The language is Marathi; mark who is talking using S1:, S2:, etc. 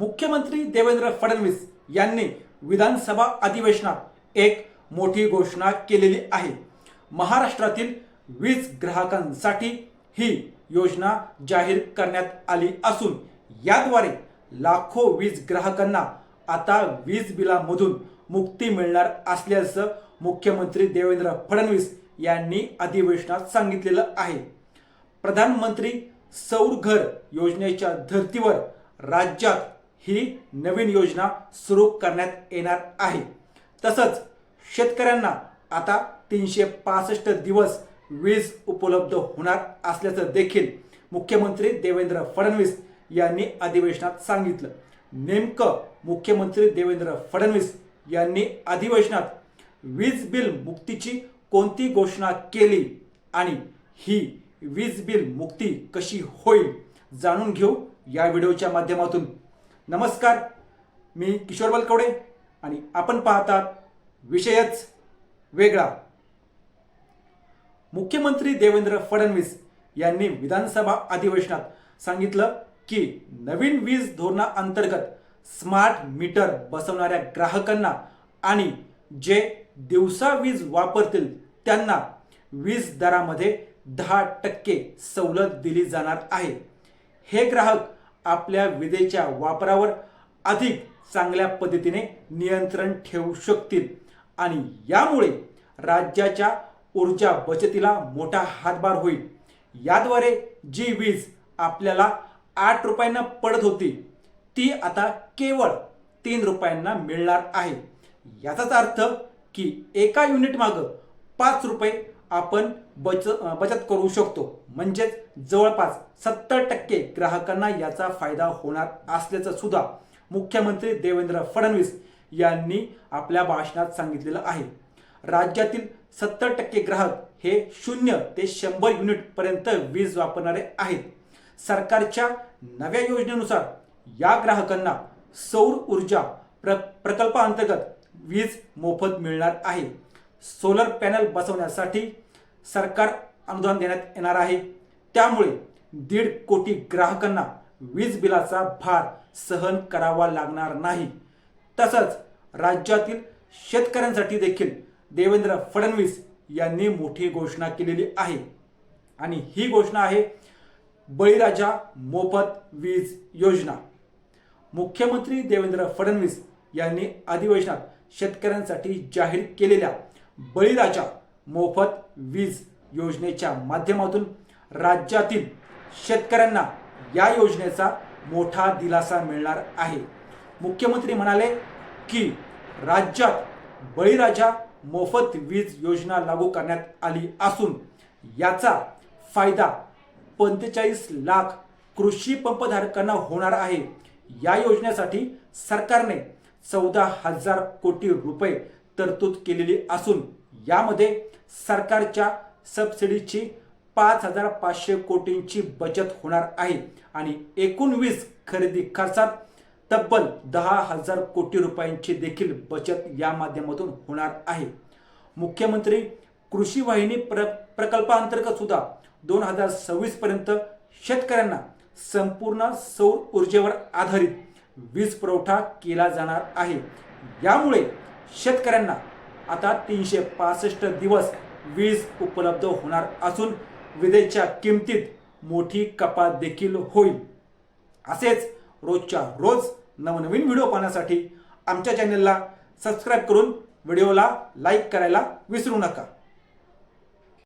S1: मुख्यमंत्री देवेंद्र फडणवीस यांनी विधानसभा अधिवेशनात एक मोठी घोषणा केलेली आहे. महाराष्ट्रातील वीज ग्राहकांसाठी ही योजना जाहीर करण्यात आली असून याद्वारे लाखो वीज ग्राहकांना आता वीज बिलामधून मुक्ती मिळणार असल्याचं मुख्यमंत्री देवेंद्र फडणवीस यांनी अधिवेशनात सांगितलेलं आहे. प्रधानमंत्री सौर घर योजनेच्या धर्तीवर राज्यात ही नवीन योजना सुरू करण्यात येणार आहे. तसंच शेतकऱ्यांना आता तीनशे पासष्ट दिवस वीज उपलब्ध होणार असल्याचं देखील मुख्यमंत्री देवेंद्र फडणवीस यांनी अधिवेशनात सांगितलं. नेमकं मुख्यमंत्री देवेंद्र फडणवीस यांनी अधिवेशनात वीज बिल मुक्तीची कोणती घोषणा केली आणि ही वीज बिल मुक्ती कशी होईल जाणून घेऊ या व्हिडिओच्या माध्यमातून. नमस्कार मी किशोर बलकवडे आणि आपण पाहतात विषयच वेगळा. मुख्यमंत्री देवेंद्र फडणवीस यांनी विधानसभा अधिवेशनात सांगितलं की नवीन वीज धोरणाअंतर्गत स्मार्ट मीटर बसवणाऱ्या ग्राहकांना आणि जे दिवसा वीज वापरतील त्यांना वीज दरामध्ये दहा टक्के सवलत दिली जाणार आहे. हे ग्राहक आपल्या विजेच्या वापरावर अधिक चांगल्या पद्धतीने नियंत्रण ठेवू शकतील. आणि यामुळे राज्याच्या ऊर्जा बचतीला मोठा हातभार होईल. याद्वारे जी वीज आपल्याला आठ रुपयांना पडत होती ती आता केवळ तीन रुपयांना मिळणार आहे. याचाच अर्थ की एका युनिट मागं पाच रुपये आपण बच बचत करू शकतो. म्हणजेच जवळपास सत्तर टक्के ग्राहकांना याचा फायदा होणार असल्याचं सुद्धा मुख्यमंत्री देवेंद्र फडणवीस यांनी आपल्या भाषणात सांगितलेलं आहे. राज्यातील सत्तर टक्के ग्राहक हे शून्य ते शंभर युनिट पर्यंत वीज वापरणारे आहेत. सरकारच्या नव्या योजनेनुसार या ग्राहकांना सौर ऊर्जा प्र प्रकल्पाअंतर्गत वीज मोफत मिळणार आहे. सोलर पॅनल बसवण्यासाठी सरकार अनुदान देण्यात येणार आहे. त्यामुळे दीड कोटी ग्राहकांना वीज बिलाचा भार सहन करावा लागणार नाही. तसंच राज्यातील शेतकऱ्यांसाठी देखील देवेंद्र फडणवीस यांनी मोठी घोषणा केलेली आहे. आणि ही घोषणा आहे बळीराजा मोफत वीज योजना. मुख्यमंत्री देवेंद्र फडणवीस यांनी अधिवेशनात शेतकऱ्यांसाठी जाहीर केलेल्या बळीराजा मोफत वीज योजनेच्या माध्यमातून राज्यातील शेतकऱ्यांना या योजनेचा मोठा दिलासा मिळणार आहे. मुख्यमंत्री म्हणाले की राज्यात बळीराजा मोफत वीज योजना लागू करण्यात आली असून याचा फायदा पंचेचाळीस लाख कृषी पंपधारकांना होणार आहे. या योजनेसाठी सरकारने चौदा हजार कोटी रुपये तरतूद केलेली असून यामध्ये सरकारच्या सबसिडीची पाच हजार पाचशे कोटींची बचत होणार आहे आणि एकूण वीज खरेदी खर्चात तब्बल दहा हजार कोटी रुपयांची देखील बचत या माध्यमातून होणार आहे. मुख्यमंत्री कृषी वाहिनी प्र प्रकल्पाअंतर्गत सुद्धा दोन हजार सव्वीस पर्यंत शेतकऱ्यांना संपूर्ण सौर ऊर्जेवर आधारित वीज पुरवठा केला जाणार आहे. यामुळे शेतकऱ्यांना आता तीनशे पासष्ट दिवस वीज उपलब्ध होणार असून विजेच्या किमतीत मोठी कपात देखील होईल. असेच रोजच्या रोज नवनवीन व्हिडिओ पाहण्यासाठी आमच्या चॅनलला सबस्क्राईब करून व्हिडिओला लाईक करायला विसरू नका.